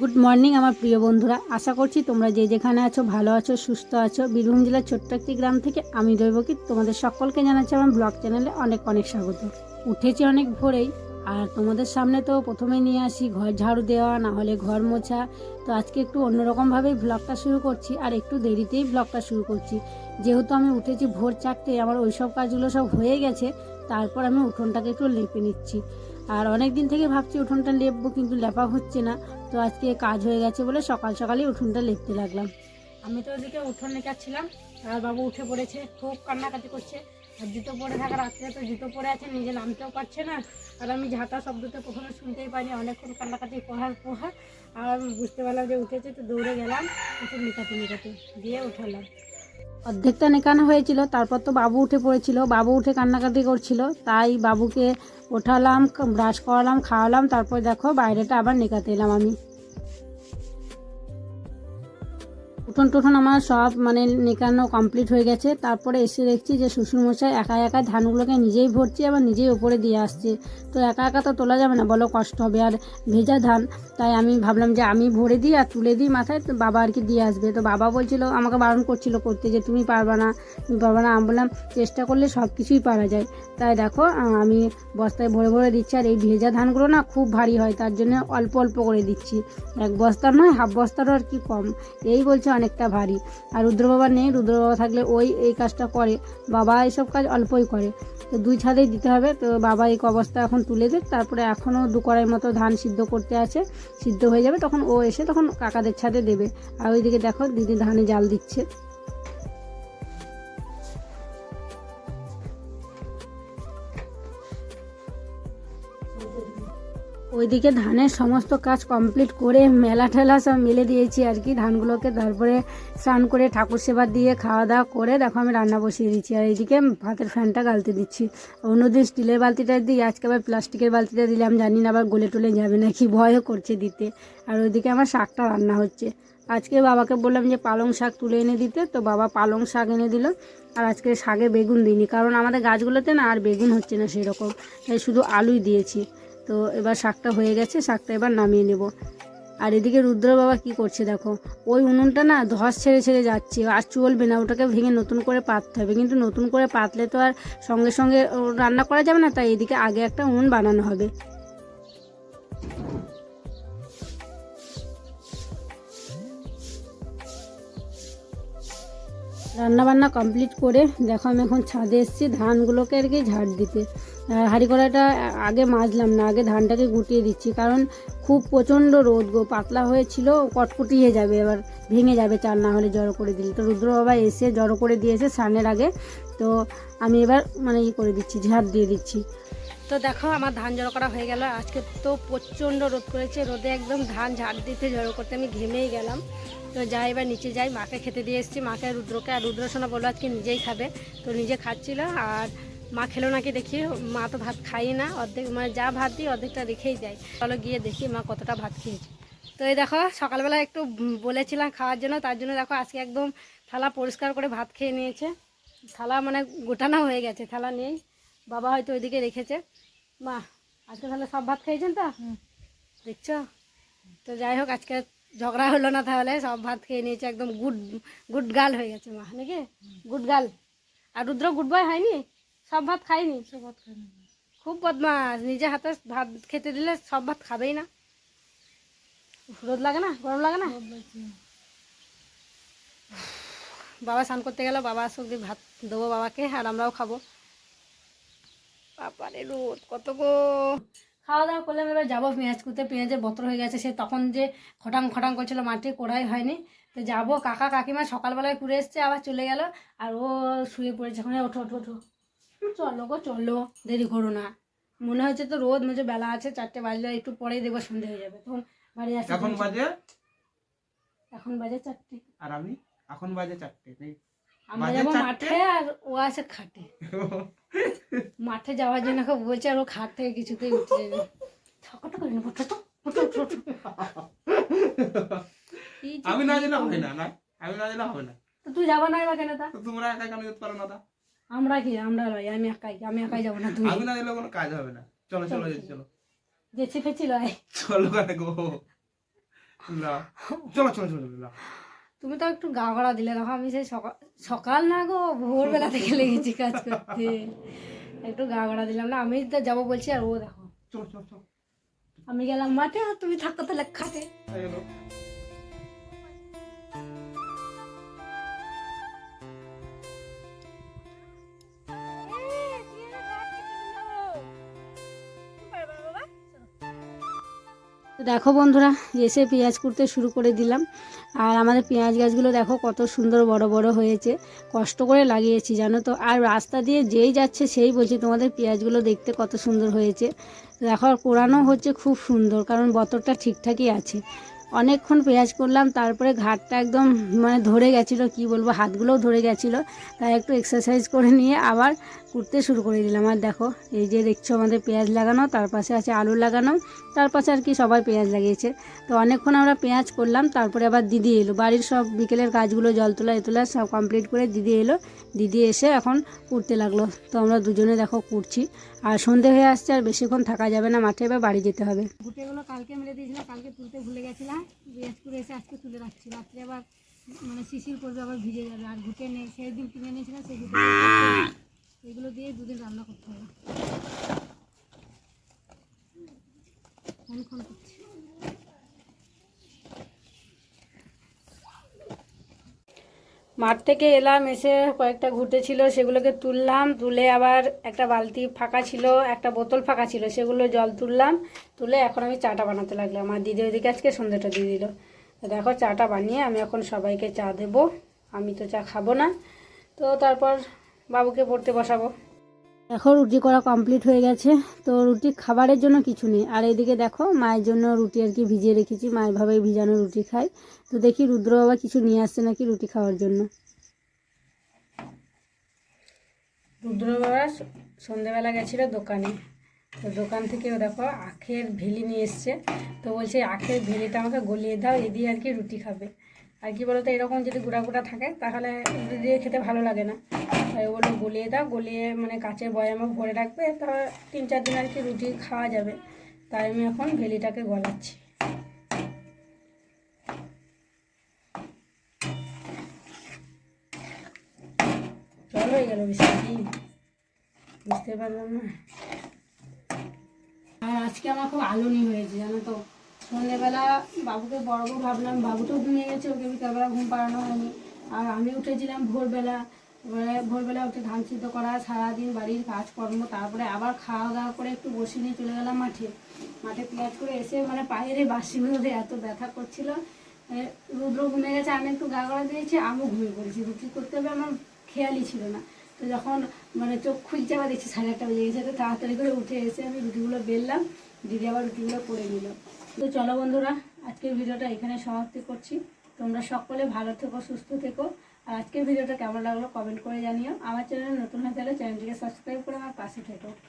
Good morning আমার প্রিয় বন্ধুরা। আশা করছি তোমরা যে যেখানে আছো, ভালো আছো, সুস্থ আছো। বীরভূম জেলার ছোট্ট একটি গ্রাম থেকে আমি দৈবকী। তোমাদের সকলকে জানাচ্ছি আমার ব্লগ চ্যানেলে অনেক অনেক স্বাগত। উঠেছি অনেক ভোরেই, আর তোমাদের সামনে তো প্রথমে নিয়ে আসি ঘর ঝাড়ু দেওয়া, না হলে ঘর মোছা। তো আজকে একটু অন্যরকমভাবেই ব্লগটা শুরু করছি, আর একটু দেরিতেই ব্লগটা শুরু করছি। যেহেতু আমি উঠেছি ভোর চারটে, আমার ওই সব কাজগুলো সব হয়ে গেছে, তারপর আমি উঠোনটাকে একটু লেপে নিচ্ছি। আর অনেক দিন থেকে ভাবছি উঠোনটা লেপবো, কিন্তু লেপা হচ্ছে না। তো আজকে কাজ হয়ে গেছে বলে সকাল সকালই উঠোনটা লিখতে লাগলাম। আমি তো ওদিকে উঠোন লেখাচ্ছিলাম, আর বাবু উঠে পড়েছে, খুব কান্নাকাটি করছে। আর জুতো পরে থাকা রাত্রে তো জুতো পরে আছে, নিজে নামতেও পারছে না। আর আমি ঝাঁটা শব্দতে প্রথমে শুনতেই পাইনি, অনেকক্ষণ কান্নাকাটি পোহার পোহার আর বুঝতে পারলাম যে উঠেছে, তো দৌড়ে গেলাম একটু নিকাতে নিকাতে দিয়ে উঠালাম। অর্ধেকটা নেকানো হয়েছিল, তারপর তো বাবু উঠে পড়েছিল। বাবু উঠে কান্নাকাটি করছিল, তাই বাবুকে ওঠালাম, ব্রাশ করালাম, খাওয়ালাম, তারপর দেখো বাইরেটা আবার নেকাতে এলাম আমি। উঠোন টুঠোন আমার সব মানে নেকানো কমপ্লিট হয়ে গেছে। তারপরে এসে দেখছি যে শ্বশুরমশাই একা একা ধানগুলোকে নিজেই ভরছে, আবার নিজেই ওপরে দিয়ে আসছে। তো একা একা তো তোলা যাবে না, বলো কষ্ট হবে। আর ভেজা ধান, তাই আমি ভাবলাম যে আমি ভরে দিই আর তুলে দিই মাথায়, তো বাবা আর কি দিয়ে আসবে। তো বাবা বলছিল, আমাকে বারণ করছিল করতে যে তুমি পারবা না, তুমি পারবা না। আমি বললাম, চেষ্টা করলে সব কিছুই পারা যায়। তাই দেখো আমি বস্তায় ভরে ভরে দিচ্ছি। আর এই ভেজা ধানগুলো না খুব ভারী হয়, তার জন্য অল্প অল্প করে দিচ্ছি। এক বস্তার নয়, হাফ বস্তারও আর কি কম। এই বলছে অনেকটা ভারী। আর রুদ্র বাবা নেই রুদ্র বাবা থাকলে ওই, এই কাজটা করে। বাবা এইসব কাজ অল্পই করে। তো দুই ছাদেই দিতে হবে। তো বাবা এই অবস্থা এখন তুলে দেয় তারপরে এখনও দু কড়াই মতো ধান সিদ্ধ করতে আছে। সিদ্ধ হয়ে যাবে। তখন ও এসে তখন কাকাদের ছাদে দেবে। আর ওইদিকে দেখো দিদি ধানে জাল দিচ্ছে। ওইদিকে ধানের সমস্ত কাজ কমপ্লিট করে মেলা ঠেলা সব মেলে দিয়েছি আর কি। ধানগুলোকে তারপরে স্নান করে ঠাকুর সেবা দিয়ে খাওয়া দাওয়া করে দেখো আমি রান্না বসিয়ে দিচ্ছি। আর এইদিকে ভাতের ফ্যানটা গালতে দিচ্ছি। অন্যদিন স্টিলের বালতিটা দিই, আজকে আবার প্লাস্টিকের বালতিটা দিলাম, জানি না আবার গলে টলে যাবে নাকি, ভয়ও করছে দিতে। আর ওইদিকে আমার শাকটা রান্না হচ্ছে। আজকে বাবাকে বললাম যে পালং শাক তুলে এনে দিতে, তো বাবা পালং শাক এনে দিল। আর আজকে শাকে বেগুন দিইনি, কারণ আমাদের গাছগুলোতে না আর বেগুন হচ্ছে না সেরকম, তাই শুধু আলুই দিয়েছি। তো এবার শাকটা হয়ে গেছে, শাকটা এবার নামিয়ে নেব। আর এদিকে রুদ্র বাবা কি করছে দেখো, ওই উনুনটা না ধস ছেড়ে ছেড়ে যাচ্ছে, আর চলবে না, ওটাকে ভেঙে নতুন করে পাততে হবে। কিন্তু নতুন করে পাতলে তো আর সঙ্গে সঙ্গে রান্না করা যাবে না, তাই এদিকে আগে একটা উনুন বানানো হবে। রান্না বান্না কমপ্লিট করে দেখো আমি এখন ছাদে এসেছি, ধানগুলোকে আর কি ঝাড় দিতে। হাঁড়ি কড়াইটা আগে মাজলাম না, আগে ধানটাকে গুটিয়ে দিচ্ছি, কারণ খুব প্রচণ্ড রোদ গো, পাতলা হয়েছিল কটকুটিয়ে যাবে, এবার ভেঙে যাবে চাল, না হলে জড়ো করে দিলে। তো রুদ্র বাবা এসে জড়ো করে দিয়েছে স্নানের আগে, তো আমি এবার মানে ই করে দিচ্ছি, ঝাড় দিয়ে দিচ্ছি। তো দেখো, আমার ধান জড়ো করা হয়ে গেল। আজকে তো প্রচণ্ড রোদ করেছে রোদে একদম ধান ঝাড় দিতে জড়ো করতে আমি ঘেমেই গেলাম। তো যাই, এবার নিচে যাই, মাকে খেতে দিয়ে এসেছি। মাকে রুদ্রকে, আর রুদ্র সোনা বলল আজকে নিজেই খাবে। তো নিজে খাচ্ছিল, আর মা খেলো নাকি দেখি, মা তো ভাত খাই না, অর্ধেক মানে যা ভাত দিই অর্ধেকটা রেখেই যায় চলো গিয়ে দেখি মা কতটা ভাত খেয়েছে। তো এই দেখো, সকালবেলা একটু বলেছিলাম খাওয়ার জন্য, তার জন্য দেখো আজকে একদম থালা পরিষ্কার করে ভাত খেয়ে নিয়েছে। থালা মানে গোটানো হয়ে গেছে, থালা নেই। বাবা হয়তো ওইদিকে রেখেছে। মা আজকে তাহলে সব ভাত খেয়েছেন তো? দেখছ? তো যাই হোক আজকে ঝগড়া হলো না তাহলে সব ভাত খেয়ে নিয়েছে একদম গুড গুড গার্ল হয়ে গেছে মা নাকি? গুড গার্ল আর রুদ্র গুড বয় হয়নি? সব ভাত খায়নি? সব ভাত খায়নি। খুব বদমাস নিজে হাতে ভাত খেতে দিলে সব ভাত খাবেই না। রোদ লাগে না? গরম লাগে না? বাবা স্নান করতে গেল বাবা আসুক দিয়ে ভাত দেবো বাবাকে আর আমরাও খাব। বাবারে রোদ কত গো। খাওয়া দাওয়া করলাম এবার যাব পেঁয়াজ কুতে পেঁয়াজের বতর হয়ে গেছে সে তখন যে খটাং খটাং করছিল মাটি কোড়াই হয়নি। তো যাব কাকা কাকিমা সকালবেলায় ঘুরে এসছে আবার চলে গেল। আর ও শুয়ে পড়েছে ওখানে ওঠো ওঠো ওঠো। চলো গো চলো দেরি করো না। মনে হচ্ছে তো রোদ মনে বেলা আছে চারটে বাজলে একটু পরেই দেখব সন্ধে হয়ে যাবে। তখন বাড়ি আসে এখন বাজে? এখন বাজে চারটে। আর আমি? এখন বাজে চারটে আমরা যাব মাঠে আর ও আসে খাটে। মাঠে যাওয়ার জন্য খুব বলছে আর ও খাট থেকে কিছুতেই উঠে যাবে। ঠকাটা করে নেব ঠোঁটো, ঠোঁটো, ঠোঁটো। এই যে আমি না হবে না না? আমি না হবে না। তুই যাবা না কেন তা? তোমরা একা কেন যেতে পারো না তা? আমরা কি আমরা লয় আমি একাই আমি একাই যাব না তুই আমি না গেলে কোনো কাজ হবে না। চলো চলো চলো, যেতে চলো। যে ছিপে ছিল চলো কেন গো। চলো চলো চলো চলো। তুমি তো একটু গা গড়া দিলে দেখো আমি সেই সকাল সকাল না গো ভোরবেলা থেকে লেগেছি কাজ করতে। একটু গা গড়া দিলাম না আমি তো যাব বলছি আর ও দেখো। আমি গেলাম মাঠে আর তুমি থাকো তাহলে খাতে দেখো বন্ধুরা, এসে পেঁয়াজ কুড়তে শুরু করে দিলাম। আর আমাদের পেঁয়াজ গাছগুলো দেখো কত সুন্দর বড় বড় হয়েছে। কষ্ট করে লাগিয়েছি, জানো তো? আর রাস্তা দিয়ে যেই যাচ্ছে সেই বলছে, তোমাদের পেঁয়াজগুলো দেখতে কত সুন্দর হয়েছে। দেখো কোরানো হচ্ছে খুব সুন্দর, কারণ বতরটা ঠিকঠাকই আছে। অনেকক্ষণ পেঁয়াজ করলাম, তারপরে ঘাটটা একদম মানে ধরে গেছিল, কি বলব, হাতগুলোও ধরে গেছিল। তাই একটু এক্সারসাইজ করে নিয়ে আবার কুটতে শুরু করে দিলাম। আর দেখো, এই যে দেখছ আমাদের পেঁয়াজ লাগানো, তার পাশে আছে আলু লাগানো, তার পাশে আর কি সবাই পেঁয়াজ লাগিয়েছে। তো অনেকক্ষণ আমরা পেঁয়াজ করলাম, তারপরে আবার দিদি এলো। বাড়ির সব বিকেলের কাজগুলো, জল তোলা, এ তোলা, সব কমপ্লিট করে দিদি এলো। দিদি এসে এখন কুটতে লাগল। তো আমরা দুজনে দেখো কুটছি আর সন্ধে হয়ে আসছে, আর বেশিক্ষণ থাকা যাবে না, মাঠে এবার বাড়ি যেতে হবে। গুটেগুলো কালকে মেলে দিয়েছিলাম, কালকে তুলতে ভুলে গেছিলাম। পেঁয়াজ করে এসে আজকে তুলে রাখছি। রাত্রে আবার মানে শিশির করবে, আবার ভিজে যাবে। আর ঘুটে নেই, সেই দিন কিনে নিয়েছিলাম সেই এগুলো দিয়ে দুদিন রান্না করতে হবে। মাঠ থেকে এলাম, এসে কয়েকটা ঘুটে ছিল, সেগুলোকে তুললাম, তুলে আবার একটা বালতি ফাঁকা ছিল, একটা বোতল ফাঁকা ছিল, সেগুলো জল তুললাম, তুলে এখন আমি চাটা বানাতে লাগলাম। আর দিদি ওইদিকে আজকে সন্ধ্যাটা দিয়ে দিল। দেখো, চাটা বানিয়ে আমি এখন সবাইকে চা দেবো, আমি তো চা খাব না। তো তারপর বাবুকে পড়তে বসাবো। দেখো রুটি করা কমপ্লিট হয়ে গেছে। তো রুটি খাবারের জন্য কিছু নেই। আর এদিকে দেখো মায়ের জন্য রুটি আর কি ভিজিয়ে রেখেছি। মায়ের ভাবে ভিজানো রুটি খাই তো দেখি রুদ্র বাবা কিছু নিয়ে আসছে নাকি রুটি খাওয়ার জন্য। রুদ্র বাবা সন্ধেবেলা গেছিল দোকানে। তো দোকান থেকে দেখো আখের ভেলি নিয়ে এসছে। তো বলছে আখের ভেলিটা আমাকে গলিয়ে দাও এ দিয়ে আর কি রুটি খাবে। আর কি বলতো, এরকম যদি গুঁড়া গুঁড়া থাকে, তাহলে দিয়ে খেতে ভালো লাগে না। তাই ও বলল গলিয়ে দাও, গলিয়ে মানে কাঁচের বয়ামে ভরে রাখবে, তাহলে তিন চার দিন আর কি রুটি খাওয়া যাবে। তাই আমি এখন ভেলিটাকে গলাচ্ছি। জল হয়ে গেল বুঝতে পারলাম না। আর আজকে আমার খুব আলোনি হয়েছে, জানো তো? সন্ধ্যেবেলা বাবুকে বড়বো ভাবলাম বাবু তো ঘুমিয়ে গেছে, ওকে বিকালবেলা ঘুম পাড়ানো হয়নি। আর আমি উঠেছিলাম ভোরবেলা ভোরবেলা উঠে ধান সিদ্ধ করা, সারাদিন বাড়ির কাজকর্ম, তারপরে আবার খাওয়া দাওয়া করে একটু বসে নিয়ে চলে গেলাম মাঠে। মাঠে পেঁয়াজ করে এসে মানে পায়ের এই বাসিগুলোতে এত ব্যথা করছিল। রুদ্র ঘুমিয়ে গেছে, আমি একটু গা গড়া দিয়েছি, আমিও ঘুমিয়ে পড়েছি। রুটি করতে হবে আমার খেয়ালই ছিল না। তো যখন মানে চোখ খুলছে, আবার দেখছি সাড়ে আটটা বেজে গেছে, তো তাড়াতাড়ি করে উঠে এসে আমি রুটিগুলো বেললাম। দিদি আবার রুটিগুলো করে নিল। তো চলো বন্ধুরা, আজকের ভিডিওটা এখানে সমাপ্তি করছি। তোমরা সকলে ভালো থেকো, সুস্থ থেকো। আর আজকের ভিডিওটা কেমন লাগল কমেন্ট করে জানিও। আমার চ্যানেল নতুন হয়ে গেলে চ্যানেলটিকে সাবস্ক্রাইব করে আমার পাশে থেকো।